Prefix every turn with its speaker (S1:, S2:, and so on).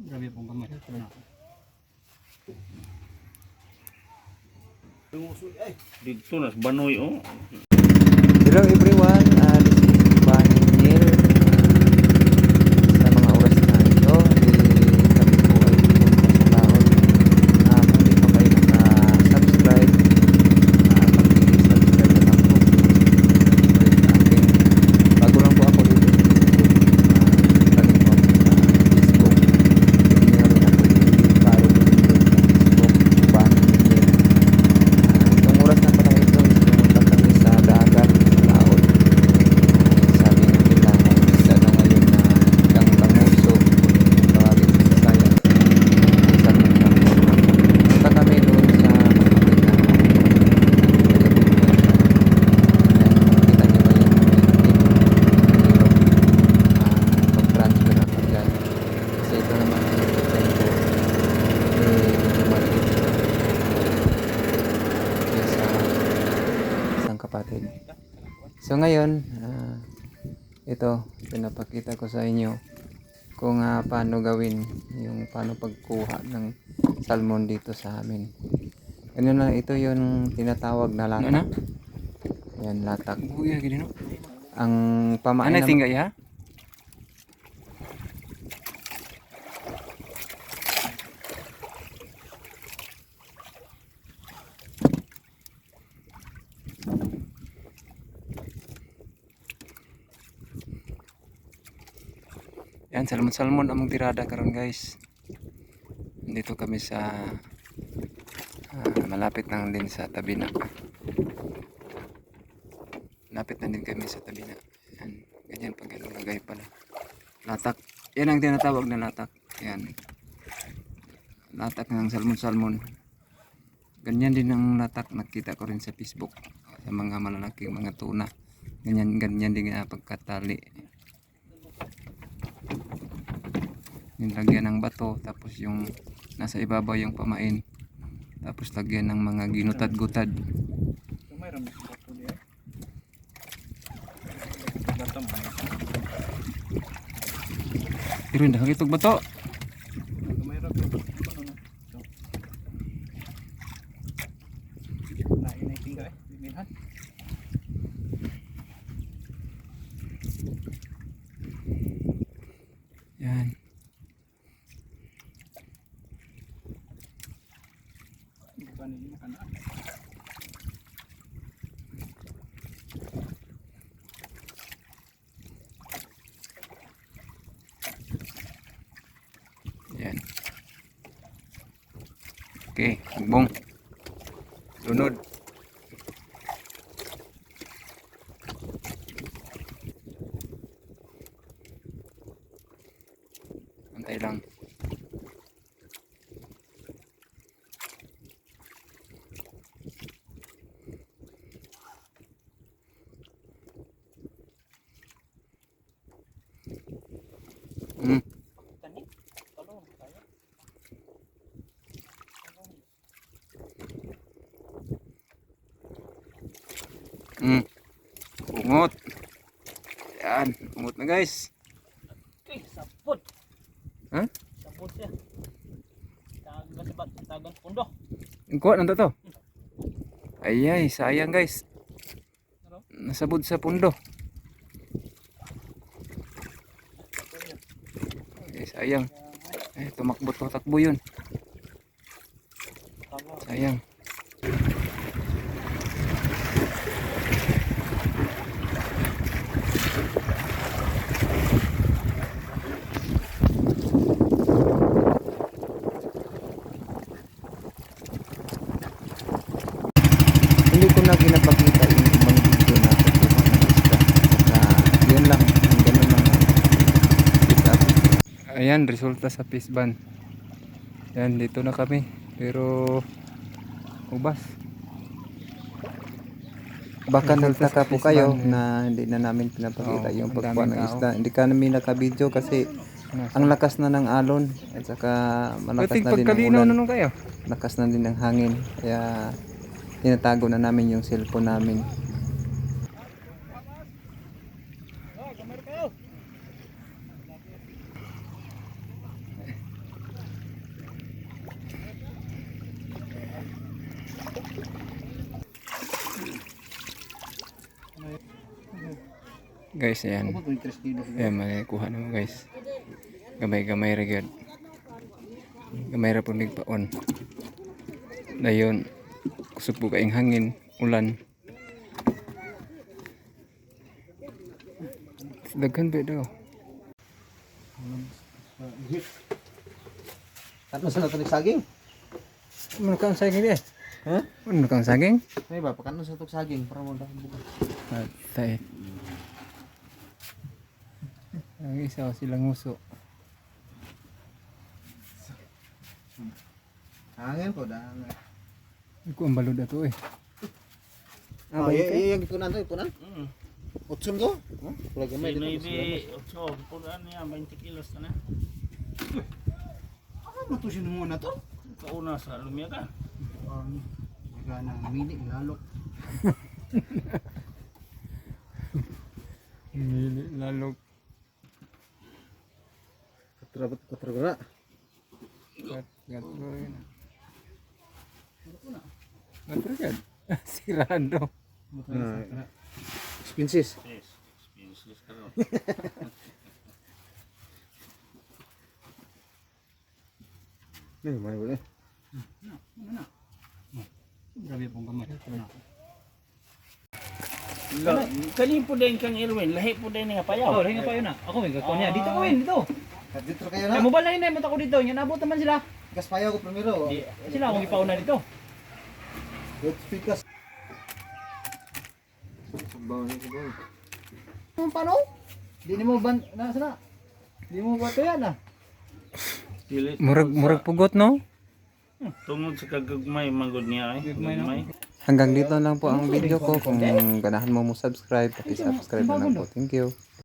S1: Grabe pong gamay.
S2: Dito nas banoy oh.
S3: Hello everyone, uh, this is Bani Neil. Sa mga oras na ito, eh, kami po ay pupunta sa laot. Uh, kung di pa kayo naka-subscribe, uh, mag-subscribe na lang po. Ulit sa akin. Bago lang po ako dito sa YouTube. Uh, lagi po ako sa Facebook. Kung meron ako i-follow din dito sa Facebook, Bani Neil. Uh, itong oras na pala ito is pumunta kami sa dagat sa laot. Sabi nga nila, isa na ngayon na isang banguso kung tawagin sa Bisaya. Isang banguso. Punta kami doon sa kapatid na taga-Bunyan. Ayan, makikita niyo ba yan? May tip. Mahirap. Ah, Pag-transfer ako dyan. Kasi ito naman ang titignan ko. Eh, medyo maliit siya. Kaya sa isang kapatid. So ngayon, ah, ito, pinapakita ko sa inyo kung ah, paano gawin yung paano pagkuha ng salmon dito sa amin. Ano na, ito yung tinatawag na latak.
S1: Ano?
S3: Yan, latak.
S1: Buya no.
S3: Ang pamain
S1: Ano
S3: nam-
S1: tingga ya? Yan, salmon-salmon among tirada karon guys. Dito kami sa ah, malapit lang din sa Tabina. Lapit na din kami sa Tabina. Yan, ganyan pag ano pala. Latak. Yan ang tinatawag na latak. Yan. Latak ng salmon-salmon. Ganyan din ang latak nakita ko rin sa Facebook sa mga malalaking mga tuna. Ganyan ganyan din ang pagkatali. Nilagyan ng bato tapos yung nasa ibabaw yung pamain. Tapos lagyan ng mga ginutad-gutad. Pero hindi itog bato. Yan. Okay, bong. Lunod. Antay lang. Mm. Mm. Bungot. Yan, bungot na guys.
S2: Okay, sapot.
S3: Ha?
S2: Sapot siya. Tagan sa bag, tagan sa pundo.
S3: Kuha nanto to. Ay ay, sayang guys. Nasabod sa pundo. Ay, sayang. Eh, tumakbo to, takbo yun. Sayang. Na pinapakita yung mga video na pagkuha ng isda. Saka, yun lang. Yung ganun lang. Pick up.
S1: Ayan, resulta sa fish ban. Yan, dito na kami. Pero, ubas.
S3: Baka nagtaka po kayo
S1: ban, eh.
S3: na hindi na namin pinapakita
S1: Oo,
S3: yung
S1: ang
S3: pagkuha ng
S1: tao.
S3: isda. Hindi ka namin naka-video kasi ang lakas na ng alon at saka malakas na din ang ulan. Lakas na din ng hangin. Kaya tinatago na namin yung cellphone namin.
S1: Guys ayan. Ayan malikuha naman guys. Gamay gamay ra gamay ra po nagpaon. Na yun kusog po kaing hangin, ulan. Daghan ba daw?
S2: At masala ito saging.
S1: Ano kang saging eh?
S2: Ha?
S1: Ano kang saging?
S2: May ba, pakan sa itong saging para mo dahil bukas.
S1: Patay. Ang isa silang nguso.
S2: Hangin po, dahil.
S1: Ako ang balod ato eh.
S2: Ah, iya, yung ipunan to, ipunan? Utsun to? Huh? Wala gamay.
S4: Maybe 8, kung ano yan, 20 kilos na na.
S2: Ano to sinumuna to?
S4: Kauna sa lumiyaga.
S2: Um, Naga na mini, lalok.
S1: Mili lalog.
S2: Katrabat, katragara.
S1: Gat ko. Gatro yan. Sirado.
S2: Ah, expenses.
S4: Yes, speechless ka rin.
S2: Ay, may wala.
S1: Grabe pong gamay.
S4: Kani po din kang Irwin, lahi po din nga payaw.
S5: Oh, ringa pa yun na. Ako may gagawin niya. Dito ko yun, dito.
S2: Dito kayo
S5: Ay,
S2: na.
S5: mobile na yun, ay mata ko dito. Yan, abot naman sila.
S2: Gas payaw ko primero.
S5: Di, sila akong ipauna dito.
S2: Good speakers. Sabaw na sabaw.
S5: Ano, paano? Di mo ban, nasa na? Di mo ba ito yan ah?
S4: Dili
S1: Murag murag pugot no?
S4: tungod sa kagagmay magod niya ay. Gagmay.
S3: Hanggang dito lang po ang video ko. Kung ganahan mo mo subscribe, pati subscribe na lang po. Thank you.